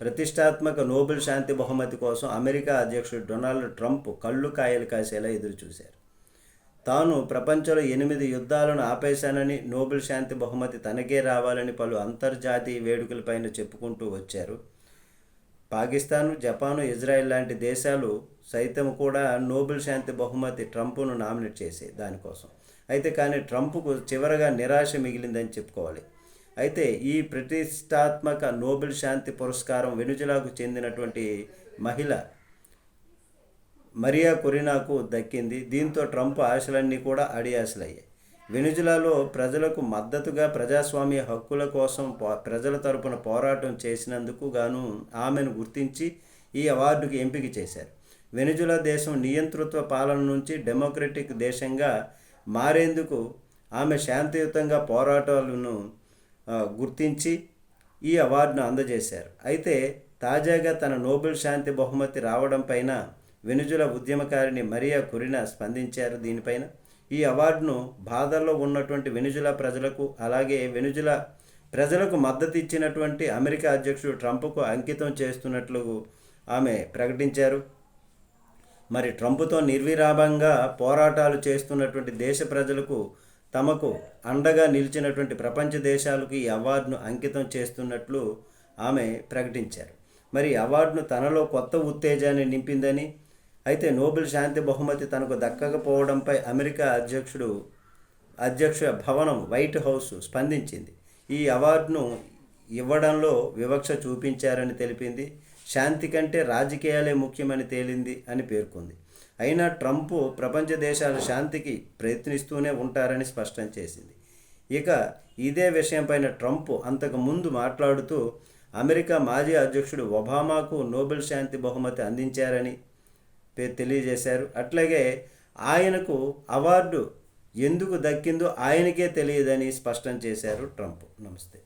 ప్రతిష్టాత్మక నోబెల్ శాంతి బహుమతి కోసం అమెరికా అధ్యక్షుడు డొనాల్డ్ ట్రంప్ కళ్ళు కాయలు కాసేలా ఎదురుచూశారు. తాను ప్రపంచంలో ఎనిమిది యుద్ధాలను ఆపేశానని నోబెల్ శాంతి బహుమతి తనకే రావాలని పలు అంతర్జాతీయ వేడుకలపైన చెప్పుకుంటూ వచ్చారు. పాకిస్తాను జపాను ఇజ్రాయెల్ లాంటి దేశాలు సైతం కూడా నోబెల్ శాంతి బహుమతి ట్రంప్ను నామినేట్ చేసే దానికోసం. అయితే కానీ ట్రంప్కు చివరగా నిరాశ మిగిలిందని చెప్పుకోవాలి. అయితే ఈ ప్రతిష్టాత్మక నోబెల్ శాంతి పురస్కారం వెనుజులాకు చెందినటువంటి మహిళ మరియా కొరినాకు దక్కింది. దీంతో ట్రంప్ ఆశలన్నీ కూడా అడియాశలయ్యాయి. వెనుజులాలో ప్రజలకు మద్దతుగా ప్రజాస్వామ్య హక్కుల కోసం పో- ప్రజల తరపున పోరాటం చేసినందుకు గాను ఆమెను గుర్తించి ఈ అవార్డుకి ఎంపిక చేశారు. వెనుజులా దేశం నియంతృత్వ పాలన నుంచి డెమోక్రటిక్ దేశంగా మారేందుకు ఆమె శాంతియుతంగా పోరాటాలను గుర్తించి ఈ అవార్డును అందజేశారు. అయితే తాజాగా తన నోబెల్ శాంతి బహుమతి రావడం పైన వెనుజుల ఉద్యమకారిణి మరియా కురినా స్పందించారు దీనిపైన. ఈ అవార్డును బాధల్లో ఉన్నటువంటి వెనుజుల ప్రజలకు అలాగే వెనుజుల ప్రజలకు మద్దతు ఇచ్చినటువంటి అమెరికా అధ్యక్షుడు ట్రంప్కు అంకితం చేస్తున్నట్లు ఆమె ప్రకటించారు. మరి ట్రంప్తో నిర్విరామంగా పోరాటాలు చేస్తున్నటువంటి దేశ ప్రజలకు తమకు అండగా నిలిచినటువంటి ప్రపంచ దేశాలకు ఈ అవార్డును అంకితం చేస్తున్నట్లు ఆమె ప్రకటించారు. మరి అవార్డును తనలో కొత్త ఉత్తేజాన్ని నింపిందని అయితే నోబెల్ శాంతి బహుమతి తనకు దక్కకపోవడంపై అమెరికా అధ్యక్షుడు అధ్యక్ష భవనం వైట్ హౌస్ స్పందించింది. ఈ అవార్డును ఇవ్వడంలో వివక్ష చూపించారని తెలిపింది. శాంతి కంటే రాజకీయాలే ముఖ్యమని తేలింది అని పేర్కొంది. అయినా ట్రంప్ ప్రపంచ దేశాల శాంతికి ప్రయత్నిస్తూనే ఉంటారని స్పష్టం చేసింది. ఇక ఇదే విషయంపైన ట్రంప్ అంతకు ముందు మాట్లాడుతూ అమెరికా మాజీ అధ్యక్షుడు ఒబామాకు నోబెల్ శాంతి బహుమతి అందించారని తెలియజేశారు. అట్లాగే ఆయనకు అవార్డు ఎందుకు దక్కిందో ఆయనకే తెలియదని స్పష్టం చేశారు ట్రంప్. నమస్తే.